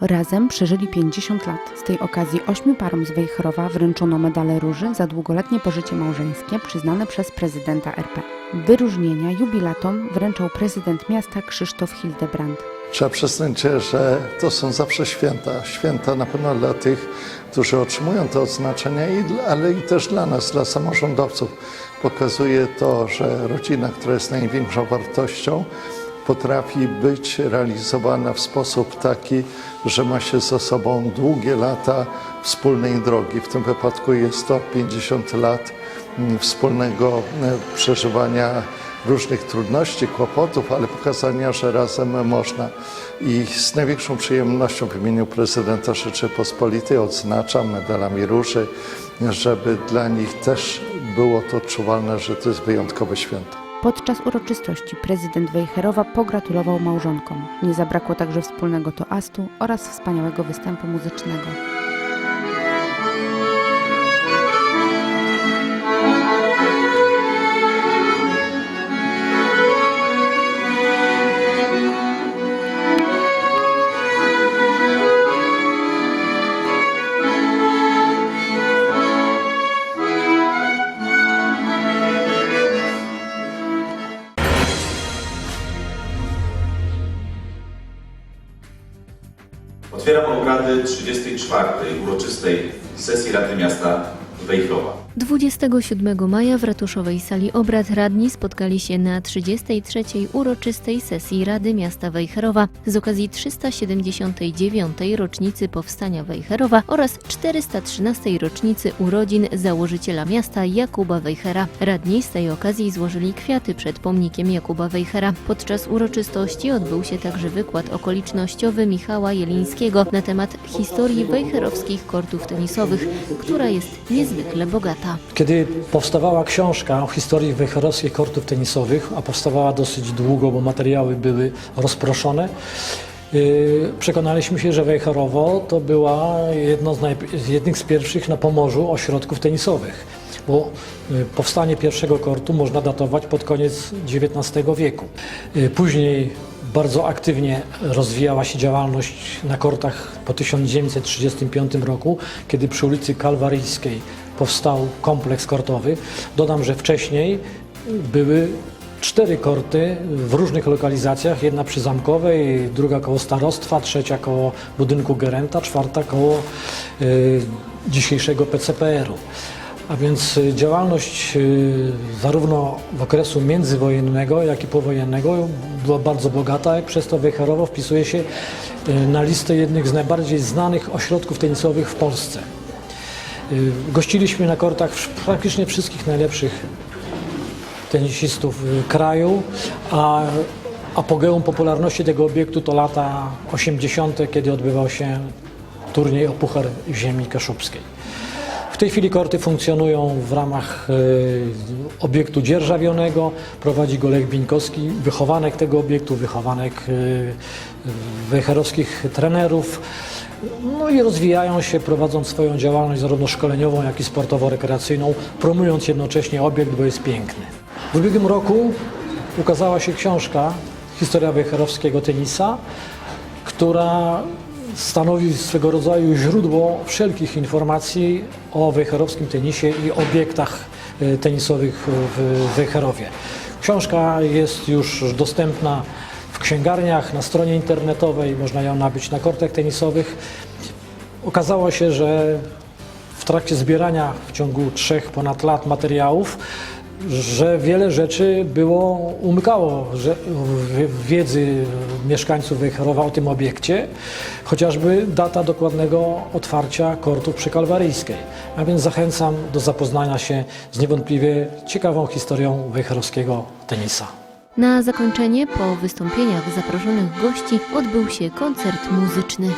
Razem przeżyli 50 lat. Z tej okazji ośmiu parom z Wejherowa wręczono medale róży za długoletnie pożycie małżeńskie przyznane przez prezydenta RP. Wyróżnienia jubilatom wręczał prezydent miasta Krzysztof Hildebrand. Trzeba przyznać, że to są zawsze święta. Święta na pewno dla tych, którzy otrzymują te odznaczenia, ale i też dla nas, dla samorządowców. Pokazuje to, że rodzina, która jest największą wartością, potrafi być realizowana w sposób taki, że ma się ze sobą długie lata wspólnej drogi. W tym wypadku jest to 50 lat mm, wspólnego e, przeżywania różnych trudności, kłopotów, ale pokazania, że razem można. I z największą przyjemnością w imieniu prezydenta Rzeczypospolitej odznaczam medalami róży, żeby dla nich też było to odczuwalne, że to jest wyjątkowe święto. Podczas uroczystości prezydent Wejherowa pogratulował małżonkom. Nie zabrakło także wspólnego toastu oraz wspaniałego występu muzycznego. Otwieram obrady 34. uroczystej sesji Rady Miasta Wejherowa. 27 maja w ratuszowej sali obrad radni spotkali się na 33. uroczystej sesji Rady Miasta Wejherowa z okazji 379. rocznicy powstania Wejherowa oraz 413. rocznicy urodzin założyciela miasta Jakuba Wejhera. Radni z tej okazji złożyli kwiaty przed pomnikiem Jakuba Wejhera. Podczas uroczystości odbył się także wykład okolicznościowy Michała Jelińskiego na temat historii wejherowskich kortów tenisowych, która jest niezwykle bogata. Kiedy powstawała książka o historii wejherowskich kortów tenisowych, a powstawała dosyć długo, bo materiały były rozproszone, yy, przekonaliśmy się, że Wejherowo to była jedno z jednych z pierwszych na Pomorzu ośrodków tenisowych, bo yy, powstanie pierwszego kortu można datować pod koniec XIX wieku. Yy, Później bardzo aktywnie rozwijała się działalność na kortach po 1935 roku, kiedy przy ulicy Kalwaryjskiej powstał kompleks kortowy. Dodam, że wcześniej były cztery korty w różnych lokalizacjach. Jedna przy Zamkowej, druga koło Starostwa, trzecia koło budynku Gerenta, czwarta koło y, dzisiejszego PCPR-u. A więc y, działalność y, zarówno w okresu międzywojennego, jak i powojennego była bardzo bogata, przez to Wejherowo wpisuje się y, na listę jednych z najbardziej znanych ośrodków tenisowych w Polsce. Gościliśmy na kortach praktycznie wszystkich najlepszych tenisistów kraju, a apogeum popularności tego obiektu to lata 80., kiedy odbywał się turniej o Puchar Ziemi Kaszubskiej. W tej chwili korty funkcjonują w ramach y, obiektu dzierżawionego. Prowadzi go Lech Bińkowski, wychowanek tego obiektu, wychowanek y, wejherowskich trenerów. No i rozwijają się, prowadząc swoją działalność zarówno szkoleniową, jak i sportowo-rekreacyjną, promując jednocześnie obiekt, bo jest piękny. W ubiegłym roku ukazała się książka Historia wejherowskiego tenisa, która stanowi swego rodzaju źródło wszelkich informacji o wejherowskim tenisie i obiektach e, tenisowych w Wejherowie. Książka jest już dostępna w księgarniach, na stronie internetowej, można ją nabyć na kortach tenisowych. Okazało się, że w trakcie zbierania w ciągu trzech ponad lat materiałów, że wiele rzeczy było, umykało że, wiedzy mieszkańców Wejherowa o tym obiekcie, chociażby data dokładnego otwarcia kortów przy Kalwaryjskiej. A więc zachęcam do zapoznania się z niewątpliwie ciekawą historią wejherowskiego tenisa. Na zakończenie po wystąpieniach zaproszonych gości odbył się koncert muzyczny.